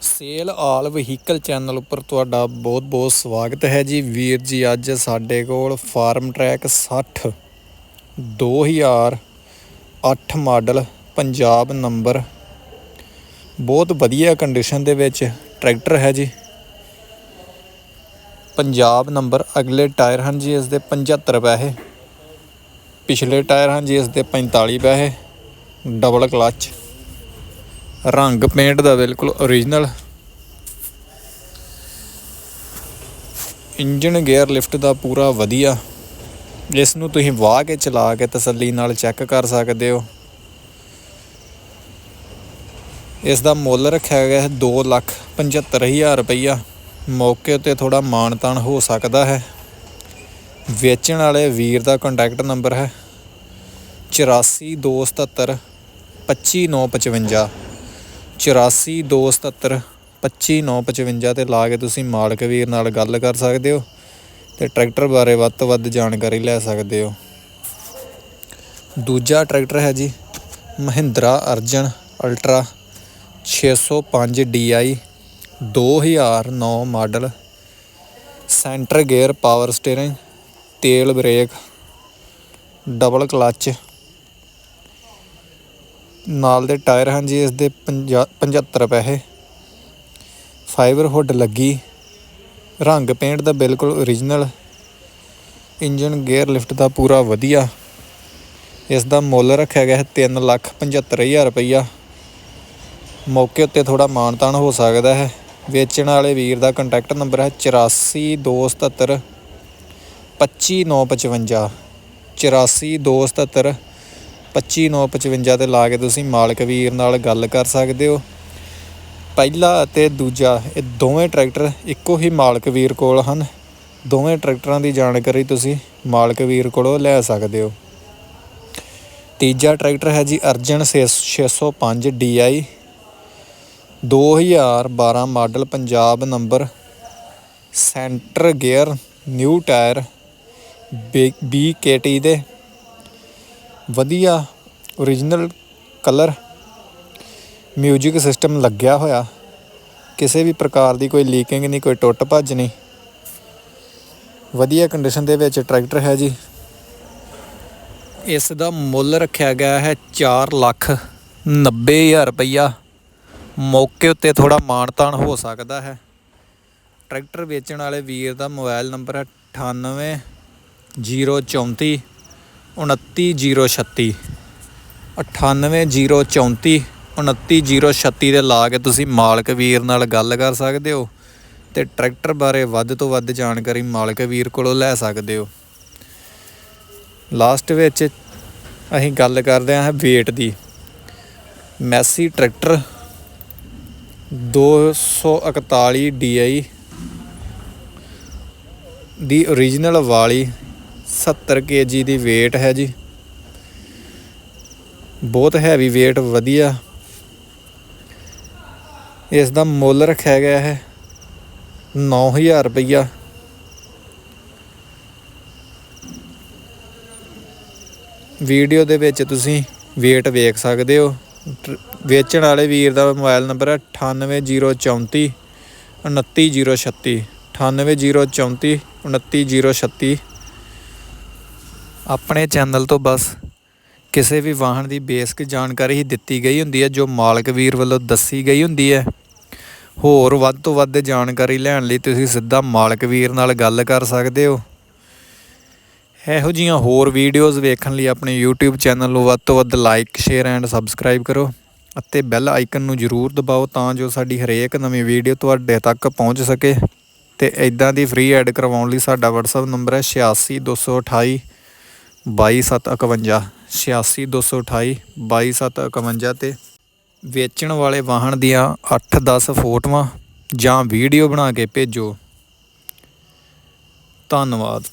Sale ਆਲ vehicle channel ਉੱਪਰ ਤੁਹਾਡਾ ਬਹੁਤ-ਬਹੁਤ ਸਵਾਗਤ ਹੈ ਜੀ। ਵੀਰ ਜੀ, ਅੱਜ ਸਾਡੇ ਕੋਲ farm track 60 2008 model, Punjab number. ਬਹੁਤ ਵਧੀਆ ਕੰਡੀਸ਼ਨ ਦੇ ਵਿੱਚ ਟਰੈਕਟਰ ਹੈ ਜੀ। ਪੰਜਾਬ ਨੰਬਰ, ਅਗਲੇ ਟਾਇਰ ਹਨ ਜੀ, ਇਸ ਦੇ 75 ਪੈਸੇ। ਪਿਛਲੇ ਟਾਇਰ ਹਨ ਜੀ, ਇਸ ਦੇ 45 ਪੈਸੇ। ਡਬਲ ਕਲਚ ਰੰਗ ਪੇਂਟ ਦਾ ਬਿਲਕੁਲ ਓਰੀਜਨਲ ਇੰਜਨ ਗੇਅਰ ਲਿਫਟ ਦਾ ਪੂਰਾ ਵਧੀਆ। ਜਿਸ ਨੂੰ ਤੁਸੀਂ ਵਾਹ ਕੇ ਚਲਾ ਕੇ ਤਸੱਲੀ ਨਾਲ ਚੈੱਕ ਕਰ ਸਕਦੇ ਹੋ। ਇਸ ਦਾ ਮੁੱਲ ਰੱਖਿਆ ਗਿਆ ਹੈ 275000 ਰੁਪਈਆ। ਮੌਕੇ ਉੱਤੇ ਥੋੜਾ ਮਾਨਤਾਨ ਹੋ ਸਕਦਾ ਹੈ। ਵੇਚਣ ਵਾਲੇ ਵੀਰ ਦਾ ਕੰਟੈਕਟ ਨੰਬਰ ਹੈ 8427 25955 8427 25955 ਤੇ ਲਾ ਕੇ ਤੁਸੀਂ ਮਾਲਕ ਵੀਰ ਨਾਲ ਗੱਲ ਕਰ ਸਕਦੇ ਹੋ ਤੇ ਟਰੈਕਟਰ ਬਾਰੇ ਵੱਧ ਤੋਂ ਵੱਧ ਜਾਣਕਾਰੀ ਲੈ ਸਕਦੇ ਹੋ। ਦੂਜਾ ਟਰੈਕਟਰ ਹੈ ਜੀ Mahindra Arjun ultra 605 DI 2009 model, centre gear power steering, ਤੇਲ ਬ੍ਰੇਕ, ਡਬਲ ਕਲਚ ਨਾਲ ਦੇ ਟਾਇਰ ਹਨ ਜੀ, ਇਸ ਦੇ 75 ਪੈਸੇ। ਫਾਈਬਰ ਹੁੱਡ ਲੱਗੀ, ਰੰਗ ਪੇਂਟ ਦਾ ਬਿਲਕੁਲ ਓਰੀਜਨਲ ਇੰਜਨ ਗੇਅਰ ਲਿਫਟ ਦਾ ਪੂਰਾ ਵਧੀਆ। ਇਸ ਦਾ ਮੁੱਲ ਰੱਖਿਆ ਗਿਆ ਹੈ 375000 ਰੁਪਈਆ। ਮੌਕੇ ਉੱਤੇ ਥੋੜਾ ਮਾਨਤਾਨ ਹੋ ਸਕਦਾ ਹੈ। ਵੇਚਣ ਵਾਲੇ ਵੀਰ ਦਾ ਕੰਟੈਕਟ ਨੰਬਰ ਹੈ 8427 25955 8427 25955 ਤੇ ਲਾ ਕੇ ਤੁਸੀਂ ਮਾਲਕ ਵੀਰ ਨਾਲ ਗੱਲ ਕਰ ਸਕਦੇ ਹੋ। ਪਹਿਲਾ ਅਤੇ ਦੂਜਾ, ਇਹ ਦੋਵੇਂ ਟਰੈਕਟਰ ਇੱਕੋ ਹੀ ਮਾਲਕ ਵੀਰ ਕੋਲ ਹਨ। ਦੋਵੇਂ ਟਰੈਕਟਰਾਂ ਦੀ ਜਾਣਕਾਰੀ ਤੁਸੀਂ ਮਾਲਕ ਵੀਰ ਕੋਲੋਂ ਲੈ ਸਕਦੇ ਹੋ। ਤੀਜਾ ਟਰੈਕਟਰ ਹੈ ਜੀ Arjun 605 DI 2012 model Punjab number centre gear new tyre BKT ਦੇ। ਵਧੀਆ ਓਰੀਜਨਲ ਕਲਰ ਮਿਊਜ਼ਿਕ ਸਿਸਟਮ ਲੱਗਿਆ ਹੋਇਆ। ਕਿਸੇ ਵੀ ਪ੍ਰਕਾਰ ਦੀ ਕੋਈ ਲੀਕਿੰਗ ਨਹੀਂ, ਕੋਈ ਟੁੱਟ ਭੱਜ ਨਹੀਂ। ਵਧੀਆ ਕੰਡੀਸ਼ਨ ਦੇ ਵਿੱਚ ਟਰੈਕਟਰ ਹੈ ਜੀ। ਇਸ ਦਾ ਮੁੱਲ ਰੱਖਿਆ ਗਿਆ ਹੈ 4 ਲੱਖ 90000 ਰੁਪਈਆ। ਮੌਕੇ ਉੱਤੇ ਥੋੜਾ ਮਾਨਤਾਨ ਹੋ ਸਕਦਾ ਹੈ। ਟਰੈਕਟਰ ਵੇਚਣ ਵਾਲੇ ਵੀਰ ਦਾ ਮੋਬਾਈਲ ਨੰਬਰ ਹੈ 98 034 29036 98034 29036 ਦੇ ਲਾ ਕੇ ਤੁਸੀਂ ਮਾਲਕ ਵੀਰ ਨਾਲ ਗੱਲ ਕਰ ਸਕਦੇ ਹੋ ਤੇ ਟਰੈਕਟਰ ਬਾਰੇ ਵੱਧ ਤੋਂ ਵੱਧ ਜਾਣਕਾਰੀ ਮਾਲਕ ਵੀਰ ਕੋਲੋਂ ਲੈ ਸਕਦੇ ਹੋ। ਲਾਸਟ ਵਿੱਚ ਅਸੀਂ ਗੱਲ ਕਰਦੇ ਹਾਂ weight ਦੀ। ਮੈਸੀ ਟਰੈਕਟਰ 241 DI ਦੀ origignal ਵਾਲੀ 70 kg ਦੀ weight ਹੈ ਜੀ। ਬਹੁਤ ਹੈਵੀ weight, ਵਧੀਆ। ਇਸ ਦਾ ਮੁੱਲ ਰੱਖਿਆ ਗਿਆ ਹੈ 9000 ਰੁਪਈਆ। ਵੀਡੀਓ ਦੇ ਵਿੱਚ ਤੁਸੀਂ weight ਵੇਖ ਸਕਦੇ ਹੋ। ਵੇਚਣ ਵਾਲੇ ਵੀਰ ਦਾ ਮੋਬਾਈਲ ਨੰਬਰ ਹੈ 98034 29036 98034 29036 ਆਪਣੇ ਚੈਨਲ ਤੋਂ ਬਸ ਕਿਸੇ ਵੀ ਵਾਹਨ ਦੀ ਬੇਸਿਕ ਜਾਣਕਾਰੀ ਹੀ ਦਿੱਤੀ ਗਈ ਹੁੰਦੀ ਹੈ, ਜੋ ਮਾਲਕ ਵੀਰ ਵੱਲੋਂ ਦੱਸੀ ਗਈ ਹੁੰਦੀ ਹੈ। ਹੋਰ ਵੱਧ ਤੋਂ ਵੱਧ ਜਾਣਕਾਰੀ ਲੈਣ ਲਈ ਤੁਸੀਂ ਸਿੱਧਾ ਮਾਲਕ ਵੀਰ ਨਾਲ ਗੱਲ ਕਰ ਸਕਦੇ ਹੋ। ਇਹੋ ਜੀਆਂ ਹੋਰ ਵੀਡੀਓਜ਼ ਵੇਖਣ ਲਈ ਆਪਣੇ YouTube ਚੈਨਲ ਨੂੰ ਵੱਧ ਤੋਂ ਵੱਧ ਲਾਈਕ ਸ਼ੇਅਰ ਐਂਡ ਸਬਸਕ੍ਰਾਈਬ ਕਰੋ ਅਤੇ ਬੈਲ ਆਈਕਨ ਨੂੰ ਜ਼ਰੂਰ ਦਬਾਓ ਤਾਂ ਜੋ ਸਾਡੀ ਹਰੇਕ ਨਵੀਂ ਵੀਡੀਓ ਤੁਹਾਡੇ ਤੱਕ ਪਹੁੰਚ ਸਕੇ। ਤੇ ਇਦਾਂ ਦੀ ਫ੍ਰੀ ਐਡ ਕਰਵਾਉਣ ਲਈ ਸਾਡਾ WhatsApp ਨੰਬਰ ਹੈ ਬਾਈ ਸੱਤ ਇਕਵੰਜਾ, ਛਿਆਸੀ ਦੋ ਸੌ ਅਠਾਈ, ਬਾਈ ਸੱਤ ਇਕਵੰਜਾ ਤੇ ਵੇਚਣ ਵਾਲੇ ਵਾਹਨ ਦੀਆਂ 8-10 ਫੋਟੋਆਂ ਜਾਂ ਵੀਡੀਓ ਬਣਾ ਕੇ ਭੇਜੋ। ਧੰਨਵਾਦ।